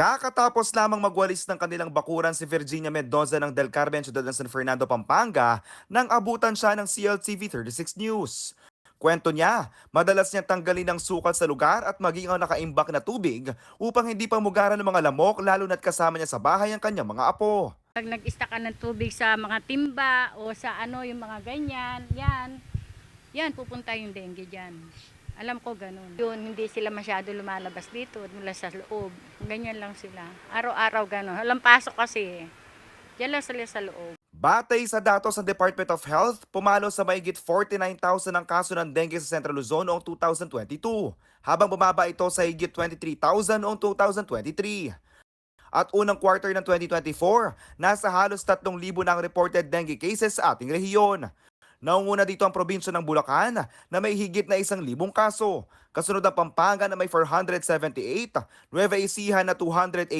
Kakatapos lamang magwalis ng kanilang bakuran si Virginia Mendoza ng Del Carmen, Ciudad ng San Fernando, Pampanga, nang abutan siya ng CLTV 36 News. Kwento niya, madalas niyang tanggalin ang sukal sa lugar at maging ang nakaimbak na tubig upang hindi pa mugaran ng mga lamok lalo na't kasama niya sa bahay ang kanyang mga apo. Pag nag-ista ka ng tubig sa mga timba o sa ano, yung mga ganyan, yan, yan, pupunta yung dengue dyan. Alam ko ganun. Yun, hindi sila masyado lumalabas dito mula sa loob. Ganyan lang sila. Araw-araw ganun. Walang pasok kasi. Diyan lang sila sa loob. Batay sa datos ng Department of Health, pumalo sa mahigit 49,000 ang kaso ng dengue sa Central Luzon noong 2022, habang bumaba ito sa higit 23,000 noong 2023. At unang quarter ng 2024, nasa halos 3,000 na ang reported dengue cases sa ating rehiyon. Naunguna dito ang probinsya ng Bulacan na may higit na isang libong kaso. Kasunod ang Pampanga na may 478, Nueva Ecija na 288,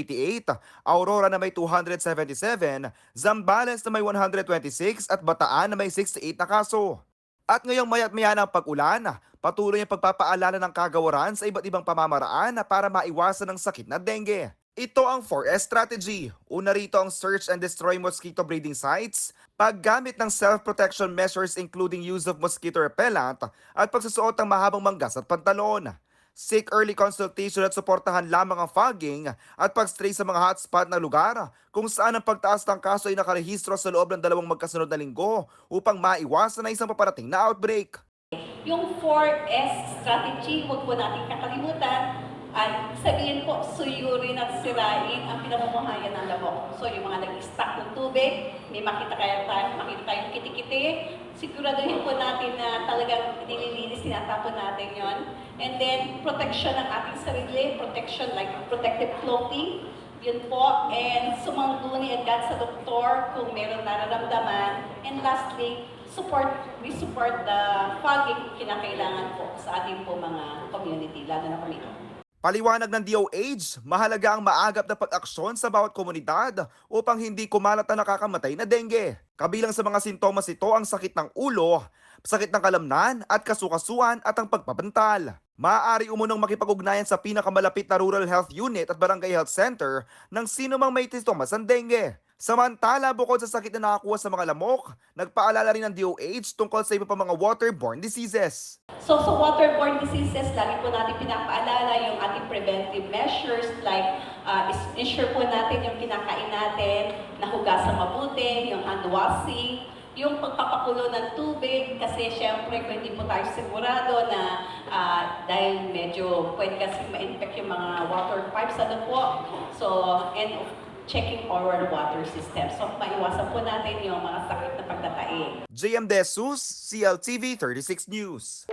Aurora na may 277, Zambales na may 126 at Bataan na may 68 na kaso. At ngayong mayat maya ng pag-ulan, patuloy ang pagpapaalala ng kagawaran sa iba't ibang pamamaraan para maiwasan ang sakit na dengue. Ito ang 4S strategy. Una rito ang search and destroy mosquito breeding sites, paggamit ng self-protection measures including use of mosquito repellent at pagsusuot ng mahabang manggas at pantalon. Seek early consultation at suportahan lamang ang fogging at pag-stray sa mga hotspot na lugar kung saan ang pagtaas ng kaso ay nakarehistro sa loob ng dalawang magkasunod na linggo upang maiwasan na isang paparating na outbreak. Yung 4S strategy, huwag po natin kakalimutan. At sabihin po, suyurin at sirain ang pinamumuhayan ng lamok. So yung mga nag-stock ng tubig, may makita kayo, tayo, makita kayong kitikiti, siguraduhin po natin na talagang nililinis, tinatapon natin yon. And then, protection ng ating sarili, protection like protective clothing, yun po. And sumangguni agad sa doktor kung meron nararamdaman. And lastly, support, we support the fogging kinakailangan po sa ating po mga community, lalo na kami. Paliwanag ng DOH, mahalaga ang maagap na pag-aksyon sa bawat komunidad upang hindi kumalat na nakakamatay na dengue. Kabilang sa mga sintomas ito ang sakit ng ulo, sakit ng kalamnan at kasukasuan at ang pagpapantal. Maaari umunong makipag-ugnayan sa pinakamalapit na Rural Health Unit at Barangay Health Center ng sino mang may sintomas ng dengue. Samantala, bukod sa sakit na nakakuha sa mga lamok, nagpaalala rin ng DOH tungkol sa iba pa mga waterborne diseases. So sa waterborne diseases, lagi po natin pinapaalala yung ating preventive measures like uh, ensure po natin yung kinakain natin, nahugasan mabuti, yung hand washing, yung pagpapakulo ng tubig kasi syempre kung hindi po tayo sigurado na ah, dahil medyo pwede kasi ma-infect yung mga water pipes ano po. So, and of checking our water system. So, maiwasan po natin yung mga sakit na pagtatae. JM De Jesus, CLTV 36 News.